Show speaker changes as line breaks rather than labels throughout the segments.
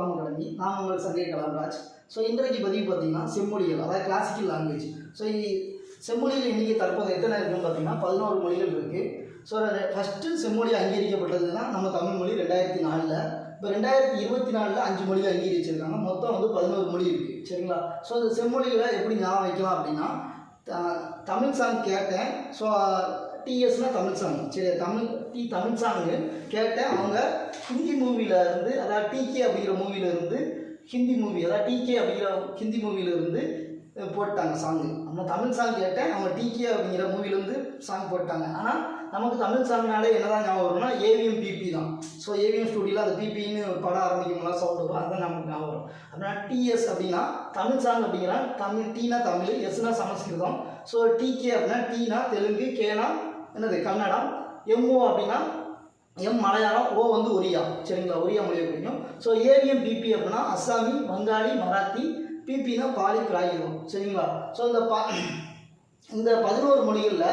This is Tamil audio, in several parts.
உங்கள் சங்கை கலாம்ராஜ் ஸோ இன்றைக்கு பதிவு பார்த்தீங்கன்னா செம்மொழிகள் அதாவது கிளாசிக்கல் லாங்குவேஜ் ஸோ செம்மொழியில் இன்றைக்கி தற்போது எத்தனை இருக்குன்னு பார்த்தீங்கன்னா பதினோரு மொழிகள் இருக்குது ஸோ ஃபஸ்ட்டு செம்மொழி அங்கீகரிக்கப்பட்டதுன்னா நம்ம தமிழ் மொழி ரெண்டாயிரத்தி நாலில். இப்போ ரெண்டாயிரத்தி இருபத்தி நாலில் அஞ்சு மொழிகள் அங்கீகரிச்சிருக்காங்க. மொத்தம் வந்து பதினோரு மொழி இருக்குது சரிங்களா? ஸோ அந்த செம்மொழிகளை எப்படி ஞாபகம் வைக்கலாம் அப்படின்னா த- தமிழ் சாங் கேட்டேன். ஸோ டிஎஸ்னா தமிழ் சாங் சரி தமிழ் டி தமிழ் சாங்கு கேட்டேன். அவங்க ஹிந்தி மூவியில் இருந்து அதாவது டிகே அப்படிங்கிற மூவியிலேருந்து ஹிந்தி மூவி அதாவது டிகே அப்படிங்கிற ஹிந்தி மூவியிலேருந்து போட்டாங்க சாங்கு நம்ம தமிழ் சாங் கேட்டேன். அவங்க டிகே அப்படிங்கிற மூவிலேருந்து சாங் போட்டாங்க. ஆனால் நமக்கு தமிழ் சாங்னாலே என்னதான் ஞாபகம் வரும்னா ஏவிஎம் பிபி தான். ஸோ ஏவிஎம் ஸ்டுடியோவில் அந்த பிபின்னு ஒரு படம் ஆரம்பிக்கும்போது சவுண்டு வரும். அதுதான் நமக்கு ஞாபகம் வரும். அப்படின்னா டிஎஸ் அப்படின்னா தமிழ் சாங் அப்படிங்கிறா தமிழ் டீனா தமிழ் எஸ்னா சமஸ்கிருதம். ஸோ டிகே அப்படின்னா டீனா தெலுங்கு கேனா என்னது கன்னடம் எம்ஓ அப்படின்னா எம் மலையாளம் ஓ வந்து ஒரியா. சரிங்களா? ஒரியா மொழியை குறிக்கும். ஸோ ஏவிஎம் பிபி அப்படின்னா அஸ்ஸாமி வங்காளி மராத்தி பிபினா பாலி பிராயிரம் சரிங்களா? ஸோ இந்த பா இந்த பதினோரு மொழிகளில்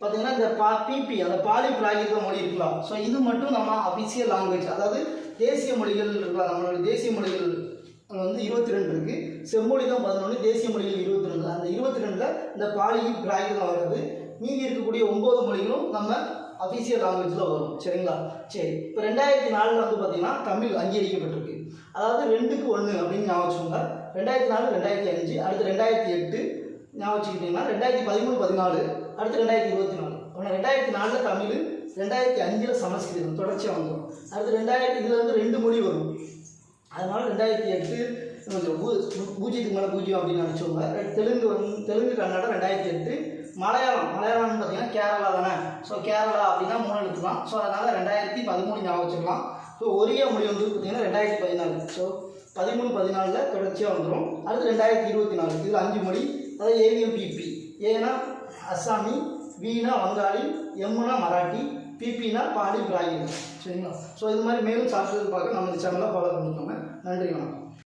பார்த்தீங்கன்னா இந்த பா பிபி அந்த பாலி பிராகிருத மொழி இருக்கலாம். ஸோ இது மட்டும் நம்ம அஃபிஷியல் லாங்குவேஜ் அதாவது தேசிய மொழிகள் இருக்கலாம். நம்மளோட தேசிய மொழிகள் வந்து இருபத்தி ரெண்டு இருக்குது செம்மொழி தான் பதினொன்று தேசிய மொழிகள் இருபத்தி ரெண்டு அந்த இருபத்தி ரெண்டில் இந்த பாலி பிராகிருதம் வருது ஒம்பது மொழிகளும் நம்ம அஃபிஷியல் லாங்குவேஜில் வரும். சரிங்களா? சரி. இப்போ ரெண்டாயிரத்தி நாலில் வந்து பார்த்தீங்கன்னா தமிழ் அங்கீகரிக்கப்பட்டிருக்கு. அதாவது ரெண்டுக்கு ஒன்று அப்படின்னு ஞாபகம் வச்சுக்கோங்க. ரெண்டாயிரத்தி நாலு ரெண்டாயிரத்தி அஞ்சு அடுத்து ரெண்டாயிரத்தி எட்டு ஞாபகம் வச்சுக்கிட்டிங்கன்னா ரெண்டாயிரத்தி பதிமூணு பதினாலு அடுத்து ரெண்டாயிரத்தி இருபத்தி நாலு. ஆனால் ரெண்டாயிரத்தி நாலில் தமிழ் ரெண்டாயிரத்தி அஞ்சில் சமஸ்கிருதம் தொடர்ச்சியாக வந்துடும் அடுத்து ரெண்டாயிரத்தி இதில் வந்து ரெண்டு மொழி வரும். அதனால் ரெண்டாயிரத்தி எட்டு பூஜ்ஜியத்துக்கு மேலே பூஜ்ஜியம் அப்படின்னு நினச்சவங்க தெலுங்கு வந்து தெலுங்கு கன்னடம் ரெண்டாயிரத்தி எட்டு மலையாளம். மலையாளம்னு பார்த்தீங்கன்னா கேரளா தானே. ஸோ கேரளா அப்படின்னா மூணு எழுத்து தான் ஸோ அதனால் ரெண்டாயிரத்தி பதிமூணு ஞாபகம் வச்சுக்கலாம். ஸோ ஒரே மொழி வந்து பார்த்தீங்கன்னா ரெண்டாயிரத்தி பதினாலு. ஸோ பதிமூணு பதினாலில் தொடர்ச்சியாக வந்துடும் அடுத்து ரெண்டாயிரத்தி இருபத்தி நாலு. இதில் அஞ்சு மொழி. அதாவது ஏவிஎம் பிபி ஏன்னா அஸ்ஸாமி வீணா வங்காளி எம்முனா மராட்டி பிபினா பாடி பிராகிதம் சரிங்களா? ஸோ இது மாதிரி மேலும் சாப்பிட்டு பார்க்க நம்ம இந்த சேனலை ஃபாலோ பண்ணிக்கோங்க. நன்றி வணக்கம்.